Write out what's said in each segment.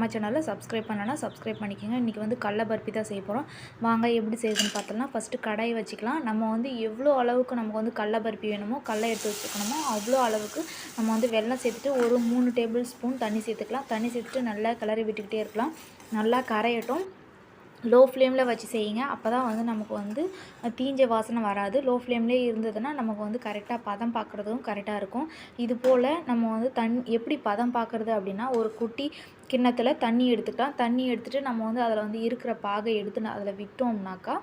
நம்ம சேனலில் சப்ஸ்கிரைப் பண்ணலன்னா சப்ஸ்கிரைப் பண்ணிக்கோங்க. இன்றைக்கி வந்து கடல பர்பி தான் செய்ய போகிறோம் வாங்க எப்படி செய்யுதுன்னு பார்த்தோம்னா ஃபஸ்ட்டு கடாயை வச்சுக்கலாம். நம்ம வந்து எவ்வளோ அளவுக்கு நமக்கு வந்து கடல பர்பி வேணுமோ கடல எடுத்து வச்சுக்கணுமோ அவ்வளோ அளவுக்கு நம்ம வந்து வெள்ளம் சேர்த்துட்டு ஒரு மூணு டேபிள் ஸ்பூன் தண்ணி சேர்த்துக்கலாம். தண்ணி சேர்த்துட்டு நல்லா கிளறி விட்டுக்கிட்டே இருக்கலாம். நல்லா கரையட்டும். லோ ஃப்ளேமில் வச்சு செய்யுங்க. அப்போ தான் வந்து நமக்கு வந்து தீஞ்ச வாசனை வராது. லோ ஃப்ளேம்லேயே இருந்ததுன்னா நமக்கு வந்து கரெக்டாக பதம் பார்க்குறதும் கரெக்டாக இருக்கும். இது போல் நம்ம வந்து தண் எப்படி பதம் பார்க்குறது அப்படின்னா ஒரு குட்டி கிண்ணத்தில் தண்ணி எடுத்துக்கலாம். தண்ணி எடுத்துகிட்டு நம்ம வந்து அதில் வந்து இருக்கிற பாகை எடுத்து அதில் விட்டோம்னாக்கா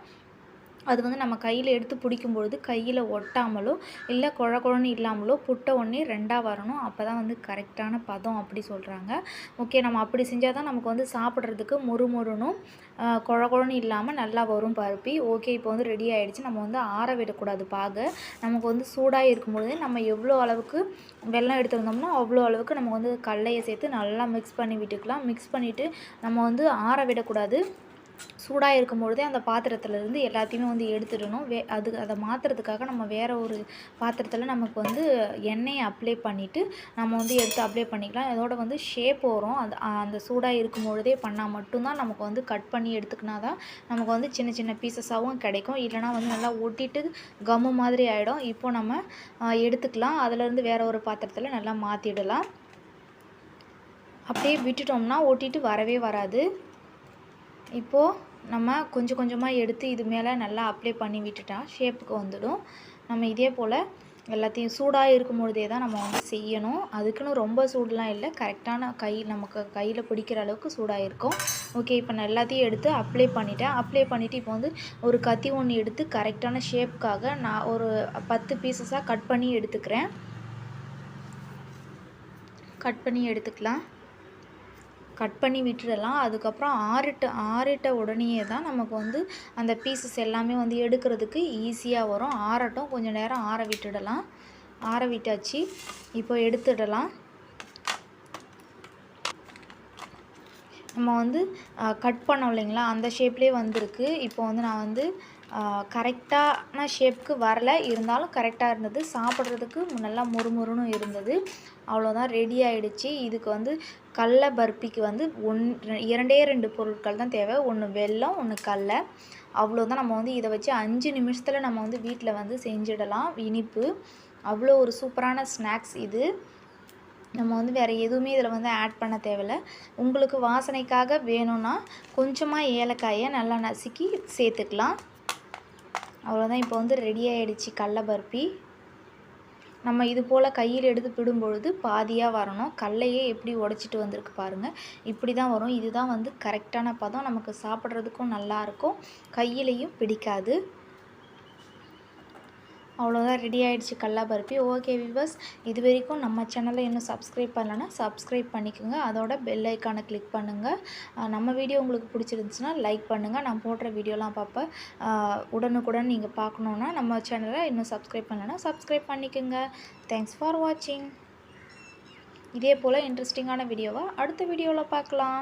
அது வந்து நம்ம கையில் எடுத்து பிடிக்கும் பொழுது கையில் ஒட்டாமலோ இல்லை குழ குழன்னு இல்லாமலோ புட்ட ஒன்றே ரெண்டாக வரணும். அப்போ தான் வந்து கரெக்டான பதம் அப்படி சொல்கிறாங்க ஓகே நம்ம அப்படி செஞ்சால் தான் நமக்கு வந்து சாப்பிட்றதுக்கு முறுமுறுனும் குழ குழன்னு இல்லாமல் நல்லா வரும் பருப்பி. ஓகே இப்போ வந்து ரெடி ஆகிடுச்சு நம்ம வந்து ஆற விடக்கூடாது பாக. நமக்கு வந்து சூடாக இருக்கும்பொழுது நம்ம எவ்வளோ அளவுக்கு வெள்ளம் எடுத்துருந்தோம்னா அவ்வளோ அளவுக்கு நம்ம வந்து கடலையை சேர்த்து நல்லா மிக்ஸ் பண்ணி விட்டுக்கலாம். மிக்ஸ் பண்ணிவிட்டு நம்ம வந்து ஆற விடக்கூடாது. சூடாக இருக்கும் பொழுதே அந்த பாத்திரத்துலேருந்து எல்லாத்தையுமே வந்து எடுத்துடணும். வே அது அதை மாற்றுறதுக்காக நம்ம வேறு ஒரு பாத்திரத்தில் நமக்கு வந்து எண்ணெயை அப்ளை பண்ணிவிட்டு நம்ம வந்து எடுத்து அப்ளை பண்ணிக்கலாம். இதோட வந்து ஷேப் வரும். அது அந்த சூடாக இருக்கும் பொழுதே பண்ணால் மட்டும்தான் நமக்கு வந்து கட் பண்ணி எடுத்துக்கினா தான் நமக்கு வந்து சின்ன சின்ன பீசஸாகவும் கிடைக்கும். இல்லைனா வந்து நல்லா ஒட்டிட்டு கம்மு மாதிரி ஆகிடும் இப்போ நம்ம எடுத்துக்கலாம். அதிலேருந்து வேறு ஒரு பாத்திரத்தில் நல்லா மாற்றிடலாம் அப்படியே விட்டுட்டோம்னா ஒட்டிட்டு வரவே வராது. இப்போது நம்ம கொஞ்சம் கொஞ்சமாக எடுத்து இது மேலே நல்லா அப்ளை பண்ணி விட்டுட்டா ஷேப்புக்கு வந்துடும். நம்ம இதே போல் எல்லாத்தையும் சூடாக இருக்கும் பொழுதே தான் நம்ம வந்து செய்யணும். அதுக்குன்னு ரொம்ப சூடெலாம் இல்லை. கரெக்டான கை நமக்கு கையில் பிடிக்கிற அளவுக்கு சூடாக இருக்கும். ஓகே இப்போ நான் எல்லாத்தையும் எடுத்து அப்ளை பண்ணிட்டேன். அப்ளை பண்ணிவிட்டு இப்போ வந்து ஒரு கத்தி ஒன்று எடுத்து கரெக்டான ஷேப்புக்காக நான் ஒரு பத்து பீசஸாக கட் பண்ணி எடுத்துக்கிறேன். கட் பண்ணி எடுத்துக்கலாம். கட் பண்ணி விட்டுடலாம் அதுக்கப்புறம் ஆறிட்ட ஆறிட்ட உடனேயே தான் நமக்கு வந்து அந்த பீசஸ் எல்லாமே வந்து எடுக்கிறதுக்கு ஈஸியாக வரும். ஆறட்டும் கொஞ்சம் நேரம் ஆற விட்டுடலாம். ஆற விட்டாச்சு. இப்போ எடுத்துடலாம். நம்ம வந்து கட் பண்ணோம் இல்லைங்களா? அந்த ஷேப்லேயே வந்திருக்கு. இப்போ வந்து நான் வந்து கரெக்டான ஷேப்புக்கு வரல. இருந்தாலும் கரெக்டாக இருந்தது. சாப்பிட்றதுக்கு நல்லா முறுமுறுன்னு இருந்தது. அவ்வளோதான் ரெடி ஆகிடுச்சு இதுக்கு வந்து கடல பர்பிக்கு வந்து ஒன் இரண்டே ரெண்டு பொருட்கள் தான் தேவை. ஒன்று வெல்லம் ஒன்று கடல அவ்வளோதான் நம்ம வந்து இதை வச்சு அஞ்சு நிமிஷத்தில் நம்ம வந்து வீட்டில் வந்து செஞ்சிடலாம். இனிப்பு. அவ்வளோ ஒரு சூப்பரான ஸ்நாக்ஸ் இது. நம்ம வந்து வேறு எதுவுமே இதில் வந்து ஆட் பண்ண தேவையில்ல. உங்களுக்கு வாசனைக்காக வேணும்னா கொஞ்சமாக ஏலக்காயை நல்லா நசுக்கி சேர்த்துக்கலாம். அவ்வளோதான் இப்போ வந்து ரெடி ஆகிடுச்சு கடல பர்பி நம்ம இது போல் கையில் எடுத்து பிடும்பொழுது பாதியாக வரணும். கடலையே எப்படி உடச்சிட்டு வந்திருக்கு பாருங்கள் இப்படி தான் வரும். இதுதான் வந்து கரெக்டான பதம். நமக்கு சாப்பிட்றதுக்கும் நல்லாயிருக்கும் கையிலையும் பிடிக்காது. அவ்வளோதான் ரெடி ஆகிடுச்சு கடலா பருப்பி ஓகே விவர்ஸ் இது வரைக்கும் நம்ம சேனலை இன்னும் சப்ஸ்கிரைப் பண்ணலன்னா சப்ஸ்கிரைப் பண்ணிக்கோங்க. அதோட பெல் ஐக்கானை கிளிக் பண்ணுங்கள் நம்ம வீடியோ உங்களுக்கு பிடிச்சிருந்துச்சுன்னா லைக் பண்ணுங்கள் நான் போடுற வீடியோலாம் பார்ப்பேன் உடனுக்குடன் நீங்கள் பார்க்கணுன்னா நம்ம சேனலை இன்னும் சப்ஸ்கிரைப் பண்ணலன்னா சப்ஸ்கிரைப் பண்ணிக்கோங்க. தேங்க்ஸ் ஃபார் வாட்சிங் இதே போல் இன்ட்ரெஸ்டிங்கான வீடியோவை அடுத்த வீடியோவில் பார்க்கலாம்.